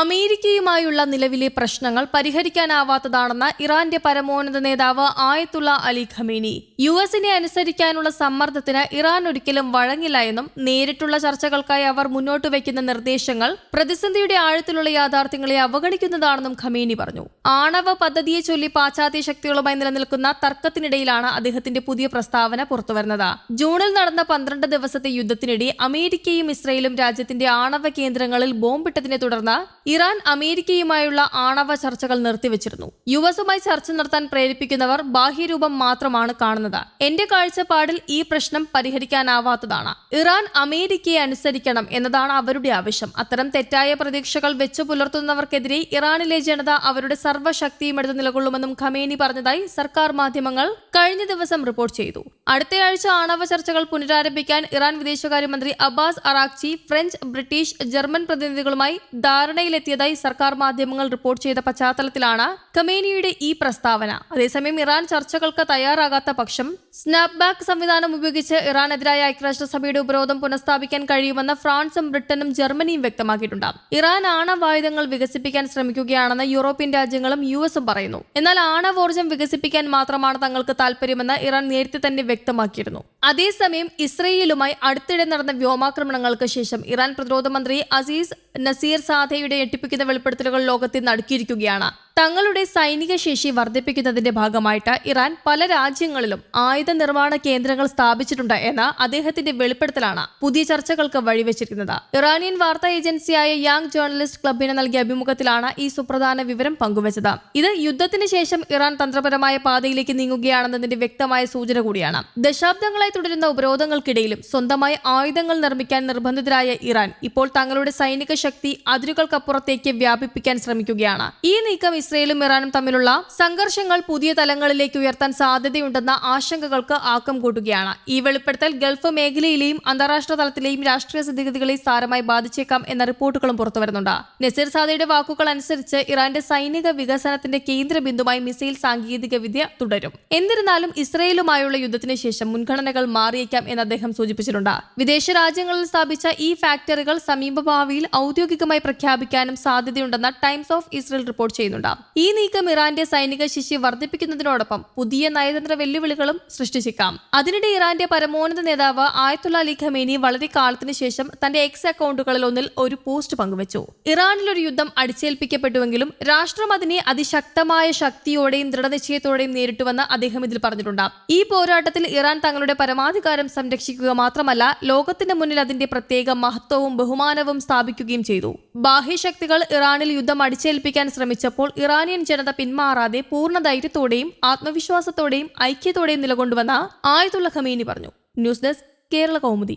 അമേരിക്കയുമായുള്ള നിലവിലെ പ്രശ്നങ്ങൾ പരിഹരിക്കാനാവാത്തതാണെന്ന് ഇറാന്റെ പരമോന്നത നേതാവ് ആയത്തുള്ള അലി ഖമേനി. യു എസിനെ അനുസരിക്കാനുള്ള സമ്മർദ്ദത്തിന് ഇറാൻ ഒരിക്കലും വഴങ്ങില്ല എന്നും നേരിട്ടുള്ള ചർച്ചകൾക്കായി അവർ മുന്നോട്ട് വയ്ക്കുന്ന നിർദ്ദേശങ്ങൾ പ്രതിസന്ധിയുടെ ആഴത്തിലുള്ള യാഥാർത്ഥ്യങ്ങളെ അവഗണിക്കുന്നതാണെന്നും ഖമേനി പറഞ്ഞു. ആണവ പദ്ധതിയെ ചൊല്ലി പാശ്ചാത്യ ശക്തികളുമായി നിലനിൽക്കുന്ന തർക്കത്തിനിടയിലാണ് അദ്ദേഹത്തിന്റെ പുതിയ പ്രസ്താവന പുറത്തുവരുന്നത്. ജൂണിൽ നടന്ന പന്ത്രണ്ട് ദിവസത്തെ യുദ്ധത്തിനിടെ അമേരിക്കയും ഇസ്രയേലും രാജ്യത്തിന്റെ ആണവ കേന്ദ്രങ്ങളിൽ ബോംബിട്ടതിനെ തുടർന്ന് ഇറാൻ അമേരിക്കയുമായുള്ള ആണവ ചർച്ചകൾ നിർത്തിവച്ചിരുന്നു. യു എസുമായി ചർച്ച നടത്താൻ പ്രേരിപ്പിക്കുന്നവർ ബാഹ്യരൂപം മാത്രമാണ് കാണുന്നത്. എന്റെ കാഴ്ചപ്പാടിൽ ഈ പ്രശ്നം പരിഹരിക്കാനാവാത്തതാണ്. ഇറാൻ അമേരിക്കയെ അനുസരിക്കണം എന്നതാണ് അവരുടെ ആവശ്യം. അത്തരം തെറ്റായ പ്രതീക്ഷകൾ വെച്ചു പുലർത്തുന്നവർക്കെതിരെ ഇറാനിലെ ജനത അവരുടെ സർവശക്തിയും എടുത്ത് നിലകൊള്ളുമെന്നും ഖമേനി പറഞ്ഞതായി സർക്കാർ മാധ്യമങ്ങൾ കഴിഞ്ഞ ദിവസം റിപ്പോർട്ട് ചെയ്തു. അടുത്തയാഴ്ച ആണവ ചർച്ചകൾ പുനരാരംഭിക്കാൻ ഇറാൻ വിദേശകാര്യമന്ത്രി Abbas Araghchi French British German പ്രതിനിധികളുമായി ധാരണയിലെത്തിയതായി സർക്കാർ മാധ്യമങ്ങൾ റിപ്പോർട്ട് ചെയ്ത പശ്ചാത്തലത്തിലാണ് കമേനിയുടെ ഈ പ്രസ്താവന. അതേസമയം ഇറാൻ ചർച്ചകൾക്ക് തയ്യാറാകാത്ത പക്ഷം സ്നാപ്ബാക്ക് സംവിധാനം ഉപയോഗിച്ച് ഇറാനെതിരായ ഐക്യരാഷ്ട്രസഭയുടെ ഉപരോധം പുനഃസ്ഥാപിക്കാൻ കഴിയുമെന്ന് ഫ്രാൻസും ബ്രിട്ടനും ജർമ്മനിയും വ്യക്തമാക്കിയിട്ടുണ്ട്. ഇറാൻ ആണവായുധങ്ങൾ വികസിപ്പിക്കാൻ ശ്രമിക്കുകയാണെന്ന് യൂറോപ്യൻ രാജ്യങ്ങളും യു എസും പറയുന്നു. എന്നാൽ ആണവോർജം വികസിപ്പിക്കാൻ മാത്രമാണ് തങ്ങൾക്ക് താൽപര്യമെന്ന് ഇറാൻ നേരത്തെ തന്നെ വ്യക്തമാക്കിയിരുന്നു. അതേസമയം ഇസ്രയേലുമായി അടുത്തിടെ നടന്ന വ്യോമാക്രമണങ്ങൾക്ക് ശേഷം ഇറാൻ പ്രതിരോധ മന്ത്രി അസീസ് നസീർ സാധയുടെ ഞെട്ടിപ്പിക്കുന്ന വെളിപ്പെടുത്തലുകൾ ലോകത്തെ നടുക്കിയിരിക്കുകയാണ് തങ്ങളുടെ സൈനിക ശേഷി വർദ്ധിപ്പിക്കുന്നതിന്റെ ഭാഗമായിട്ട് ഇറാൻ പല രാജ്യങ്ങളിലും ആയുധ നിർമ്മാണ കേന്ദ്രങ്ങൾ സ്ഥാപിച്ചിട്ടുണ്ട് എന്ന അദ്ദേഹത്തിന്റെ വെളിപ്പെടുത്തലാണ് പുതിയ ചർച്ചകൾക്ക് വഴിവെച്ചിരിക്കുന്നത്. ഇറാനിയൻ വാർത്താ ഏജൻസിയായ യാങ് ജേർണലിസ്റ്റ് ക്ലബിന് നൽകിയ അഭിമുഖത്തിലാണ് ഈ സുപ്രധാന വിവരം പങ്കുവച്ചത്. ഇത് യുദ്ധത്തിന് ശേഷം ഇറാൻ തന്ത്രപരമായ പാതയിലേക്ക് നീങ്ങുകയാണെന്നതിന്റെ വ്യക്തമായ സൂചന കൂടിയാണ്. ദശാബ്ദങ്ങളായി തുടരുന്ന ഉപരോധങ്ങൾക്കിടയിലും സ്വന്തമായി ആയുധങ്ങൾ നിർമ്മിക്കാൻ നിർബന്ധിതരായ ഇറാൻ ഇപ്പോൾ തങ്ങളുടെ സൈനിക ശക്തി അതിരുകൾക്കപ്പുറത്തേക്ക് വ്യാപിപ്പിക്കാൻ ശ്രമിക്കുകയാണ്. ഈ നീക്കം ഇസ്രയേലും ഇറാനും തമ്മിലുള്ള സംഘർഷങ്ങൾ പുതിയ തലങ്ങളിലേക്ക് ഉയർത്താൻ സാധ്യതയുണ്ടെന്ന ആശങ്കകൾക്ക് ആക്കം കൂട്ടുകയാണ്. ഈ വെളിപ്പെടുത്തൽ ഗൾഫ് മേഖലയിലെയും അന്താരാഷ്ട്ര തലത്തിലെയും രാഷ്ട്രീയ സ്ഥിതിഗതികളെ സാരമായി ബാധിച്ചേക്കാം എന്ന റിപ്പോർട്ടുകളും പുറത്തുവരുന്നുണ്ട്. നസീർ സാദയുടെ വാക്കുകൾ അനുസരിച്ച് ഇറാന്റെ സൈനിക വികസനത്തിന്റെ കേന്ദ്ര ബിന്ദുമായി മിസൈൽ സാങ്കേതിക വിദ്യ തുടരും. എന്നിരുന്നാലും ഇസ്രയേലുമായുള്ള യുദ്ധത്തിന് ശേഷം മുൻഗണനകൾ മാറിയേക്കാം എന്ന് അദ്ദേഹം സൂചിപ്പിച്ചിട്ടുണ്ട്. വിദേശ രാജ്യങ്ങളിൽ സ്ഥാപിച്ച ഈ ഫാക്ടറികൾ സമീപഭാവിയിൽ ഔദ്യോഗികമായി പ്രഖ്യാപിക്കാനും സാധ്യതയുണ്ടെന്ന് ടൈംസ് ഓഫ് ഇസ്രയേൽ റിപ്പോർട്ട് ചെയ്യുന്നുണ്ട്. ഈ നീക്കം ഇറാന്റെ സൈനിക ശിശി വർദ്ധിപ്പിക്കുന്നതിനോടൊപ്പം പുതിയ നയതന്ത്ര വെല്ലുവിളികളും സൃഷ്ടിച്ചേക്കാം അതിനിടെ ഇറാന്റെ പരമോന്നത നേതാവ് ആയത്തുള്ള അലി ഖമേനി വളരെ കാലത്തിന് ശേഷം തന്റെ എക്സ് അക്കൗണ്ടുകളിൽ ഒന്നിൽ ഒരു പോസ്റ്റ് പങ്കുവച്ചു. ഇറാനിൽ ഒരു യുദ്ധം അടിച്ചേൽപ്പിക്കപ്പെട്ടുവെങ്കിലും രാഷ്ട്രം അതിനെ അതിശക്തമായ ശക്തിയോടെയും ദൃഢനിശ്ചയത്തോടെയും നേരിട്ടുവെന്ന് അദ്ദേഹം ഇതിൽ പറഞ്ഞിട്ടുണ്ട്. ഈ പോരാട്ടത്തിൽ ഇറാൻ തങ്ങളുടെ പരമാധികാരം സംരക്ഷിക്കുക മാത്രമല്ല ലോകത്തിന്റെ മുന്നിൽ അതിന്റെ പ്രത്യേക മഹത്വവും ബഹുമാനവും സ്ഥാപിക്കുകയും ചെയ്തു. ബാഹ്യശക്തികൾ ഇറാനിൽ യുദ്ധം അടിച്ചേൽപ്പിക്കാൻ ശ്രമിച്ചപ്പോൾ ഇറാനിയൻ ജനത പിന്മാറാതെ പൂർണ ധൈര്യത്തോടെയും ആത്മവിശ്വാസത്തോടെയും ഐക്യത്തോടെയും നിലകൊണ്ടുവന്ന ആയതുള്ള ഖമീനി പറഞ്ഞു. News desk Kerala Kaumudi.